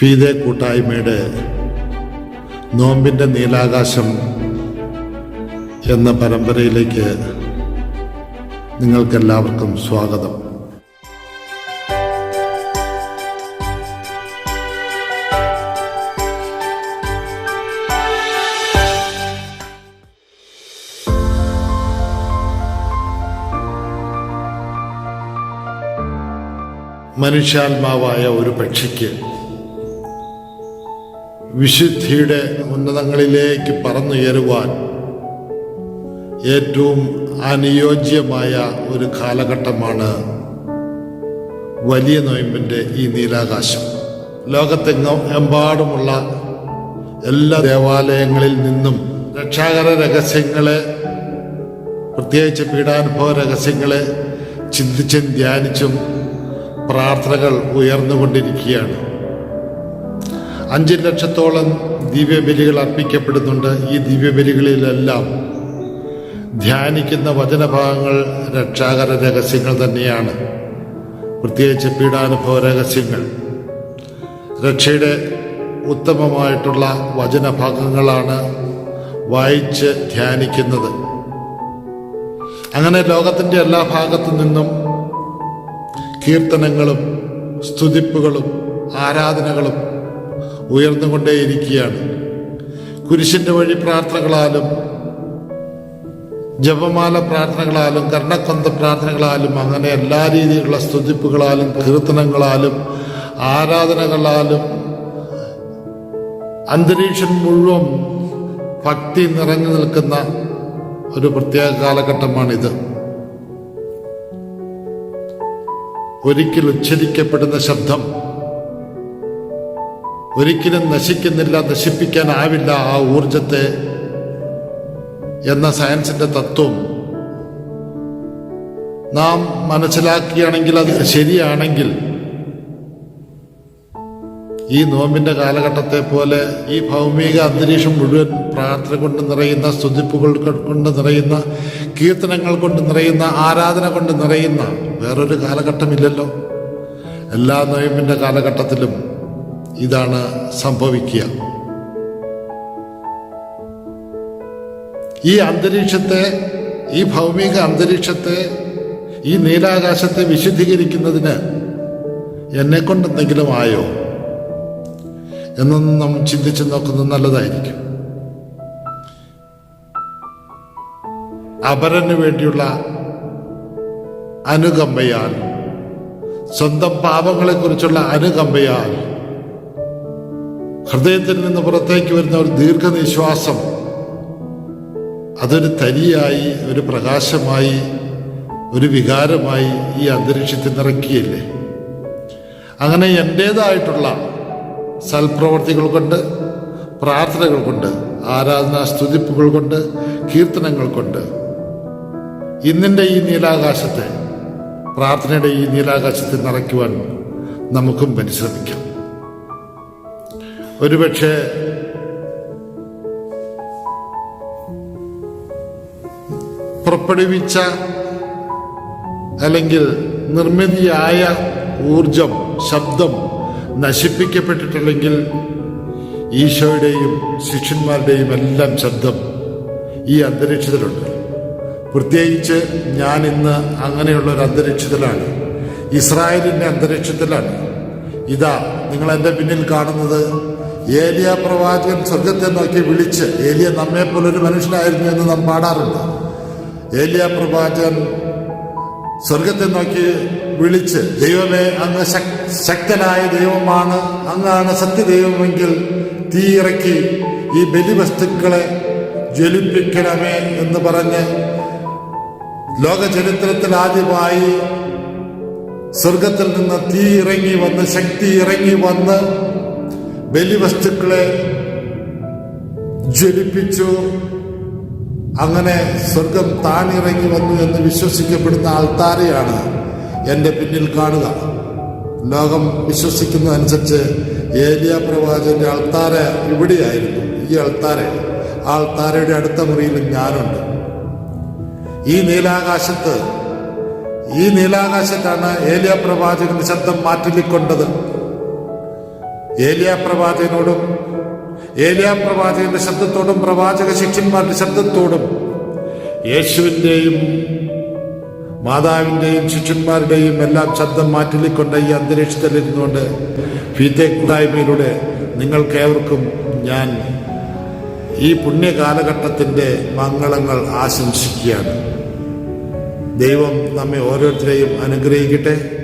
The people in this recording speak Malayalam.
ഫീതെ കൂട്ടായ്മയുടെ നോമ്പിന്റെ നീലാകാശം എന്ന പരമ്പരയിലേക്ക് നിങ്ങൾക്കെല്ലാവർക്കും സ്വാഗതം. മനുഷ്യാത്മാവായ ഒരു പക്ഷിക്ക് വിശുദ്ധിയുടെ ഉന്നതങ്ങളിലേക്ക് പറന്നുയരുവാൻ ഏറ്റവും അനുയോജ്യമായ ഒരു കാലഘട്ടമാണ് വലിയ നൊയമ്പിന്റെ ഈ നീലാകാശം. ലോകത്തെങ്ങും എമ്പാടുമുള്ള എല്ലാ ദേവാലയങ്ങളിൽ നിന്നും രക്ഷാകര രഹസ്യങ്ങളെ പ്രത്യേകിച്ച് പീഡാനുഭവ രഹസ്യങ്ങളെ ചിന്തിച്ചും ധ്യാനിച്ചും പ്രാർത്ഥനകൾ ഉയർന്നുകൊണ്ടിരിക്കുകയാണ്. അഞ്ച് ലക്ഷത്തോളം ദിവ്യബലികൾ അർപ്പിക്കപ്പെടുന്നുണ്ട്. ഈ ദിവ്യബലികളിലെല്ലാം ധ്യാനിക്കുന്ന വചനഭാഗങ്ങൾ രക്ഷാകര രഹസ്യങ്ങൾ തന്നെയാണ്. പ്രത്യേകിച്ച് പീഡാനുഭവ രഹസ്യങ്ങൾ. രക്ഷയുടെ ഉത്തമമായിട്ടുള്ള വചനഭാഗങ്ങളാണ് വായിച്ച് ധ്യാനിക്കുന്നത്. അങ്ങനെ ലോകത്തിന്റെ എല്ലാ ഭാഗത്തു നിന്നും കീർത്തനങ്ങളും സ്തുതിപ്പുകളും ആരാധനകളും ഉയർന്നുകൊണ്ടേയിരിക്കുകയാണ്. കുരിശിന്റെ വഴി പ്രാർത്ഥനകളാലും ജപമാല പ്രാർത്ഥനകളാലും കർണക്കൊന്ത പ്രാർത്ഥനകളാലും അങ്ങനെ എല്ലാ രീതിയിലുള്ള സ്തുതിപ്പുകളാലും കീർത്തനങ്ങളാലും ആരാധനകളാലും അന്തരീക്ഷം മുഴുവൻ ഭക്തി നിറഞ്ഞു നിൽക്കുന്ന ഒരു പ്രത്യേക കാലഘട്ടമാണിത്. ഒരിക്കൽ ഉച്ചരിക്കപ്പെടുന്ന ശബ്ദം ഒരിക്കലും നശിക്കുന്നില്ല നശിപ്പിക്കാനാവില്ല ആ ഊർജത്തെ എന്ന സയൻസിന്റെ തത്വം. നാം മനസ്സിലാക്കുകയാണെങ്കിൽ അത് ശരിയാണെങ്കിൽ ഈ നോമ്പിന്റെ കാലഘട്ടത്തെ പോലെ ഈ ഭൗമിക അന്തരീക്ഷം മുഴുവൻ പ്രാർത്ഥന കൊണ്ട് നിറയുന്ന സ്തുതിപ്പുകൾ കൊണ്ട് നിറയുന്ന കീർത്തനങ്ങൾ കൊണ്ട് നിറയുന്ന ആരാധന കൊണ്ട് നിറയുന്ന വേറൊരു കാലഘട്ടമില്ലല്ലോ. എല്ലാ നോയമ്പിന്റെ കാലഘട്ടത്തിലും ഇതാണ് സംഭവിക്കുക. ഈ അന്തരീക്ഷത്തെ ഈ ഭൗമിക അന്തരീക്ഷത്തെ ഈ നീലാകാശത്തെ വിശുദ്ധീകരിക്കുന്നതിന് എന്നെ കൊണ്ടെന്തെങ്കിലും ആയോ? എന്നൊന്നും നാം ചിന്തിച്ചു നോക്കുന്നത് നല്ലതായിരിക്കും. അപരന് വേണ്ടിയുള്ള അനുകമ്പയാൽ സ്വന്തം പാപങ്ങളെക്കുറിച്ചുള്ള അനുകമ്പയാൽ ഹൃദയത്തിൽ നിന്ന് പുറത്തേക്ക് വരുന്ന ഒരു ദീർഘനിശ്വാസം അതൊരു തരിയായി ഒരു പ്രകാശമായി ഒരു വികാരമായി ഈ അന്തരീക്ഷത്തിൽ നിറക്കിയില്ലേ അങ്ങനെ എന്റേതായിട്ടുള്ള സൽപ്രവർത്തികൾ കൊണ്ട് പ്രാർത്ഥനകൾ കൊണ്ട് ആരാധനാ സ്തുതിപ്പുകൾ കൊണ്ട് കീർത്തനങ്ങൾ കൊണ്ട് ഇന്നിന്റെ ഈ നീലാകാശത്തെ പ്രാർത്ഥനയുടെ ഈ നീലാകാശത്തെ നിറയ്ക്കുവാൻ നമുക്കും പരിശ്രമിക്കാം. ഒരുപക്ഷെ പുറപ്പെടുവിച്ച അല്ലെങ്കിൽ നിർമ്മിതിയായ ഊർജം ശബ്ദം നശിപ്പിക്കപ്പെട്ടിട്ടില്ലെങ്കിൽ ഈശോയുടെയും ശിഷ്യന്മാരുടെയും എല്ലാം ശബ്ദം ഈ അന്തരീക്ഷത്തിലുണ്ട്. പ്രത്യേകിച്ച് ഞാൻ ഇന്ന് അങ്ങനെയുള്ള ഒരു അന്തരീക്ഷത്തിലാണ്. ഇസ്രായേലിന്റെ അന്തരീക്ഷത്തിലാണ്. ഇതാ നിങ്ങൾ എന്റെ പിന്നിൽ കാണുന്നത് ഏലിയ പ്രവാചകൻ സ്വർഗത്തെ നോക്കി വിളിച്ച് ഏലിയ നമ്മെപ്പോലൊരു മനുഷ്യനായിരുന്നു എന്ന് നാം പാടാറുണ്ട്. ഏലിയ പ്രവാചകൻ സ്വർഗത്തെ നോക്കി വിളിച്ച് ദൈവമേ അങ്ങ് ശക്തനായ ദൈവമാണ്. അങ്ങാണ് സത്യദൈവമെങ്കിൽ തീ ഇറക്കി ഈ ബലിവസ്തുക്കളെ ജ്വലിപ്പിക്കണമേ എന്ന് പറഞ്ഞ് ലോക ചരിത്രത്തിൽ ആദ്യമായി സ്വർഗത്തിൽ നിന്ന് തീ ഇറങ്ങി വന്ന് ശക്തി ഇറങ്ങി വന്ന് ബലിവസ്തുക്കളെ ജ്വലിപ്പിച്ചു. അങ്ങനെ സ്വർഗം താണിറങ്ങി വന്നു എന്ന് വിശ്വസിക്കപ്പെടുന്ന ആൾത്താരെയാണ് എന്റെ പിന്നിൽ കാണുക. ലോകം വിശ്വസിക്കുന്നതനുസരിച്ച് ഏലിയ പ്രവാചകന്റെ ആൾത്താര ഇവിടെയായിരുന്നു. ഈ ആൾത്താര ആൾത്താരയുടെ അടുത്ത മുറിയിലും ഞാനുണ്ട്. ഈ നീലാകാശത്ത് ഈ നീലാകാശത്താണ് ഏലിയ പ്രവാചകന്റെ ശബ്ദം മാറ്റിക്കൊണ്ടത്. ഏലിയ പ്രവാചകനോടും ഏലിയ പ്രവാചകന്റെ ശബ്ദത്തോടും പ്രവാചക ശിഷ്യന്മാരുടെ ശബ്ദത്തോടും യേശുവിന്റെയും മാതാവിന്റെയും ശിഷ്യന്മാരുടെയും എല്ലാം ശബ്ദം മാറ്റിലിക്കൊണ്ട് ഈ അന്തരീക്ഷത്തിൽ ഇരുന്നുകൊണ്ട് ഫീത്തെ കൂട്ടായ്മയിലൂടെ നിങ്ങൾക്കേവർക്കും ഞാൻ ഈ പുണ്യകാലഘട്ടത്തിന്റെ മംഗളങ്ങൾ ആശംസിക്കുകയാണ്. ദൈവം നമ്മെ ഓരോരുത്തരെയും അനുഗ്രഹിക്കട്ടെ.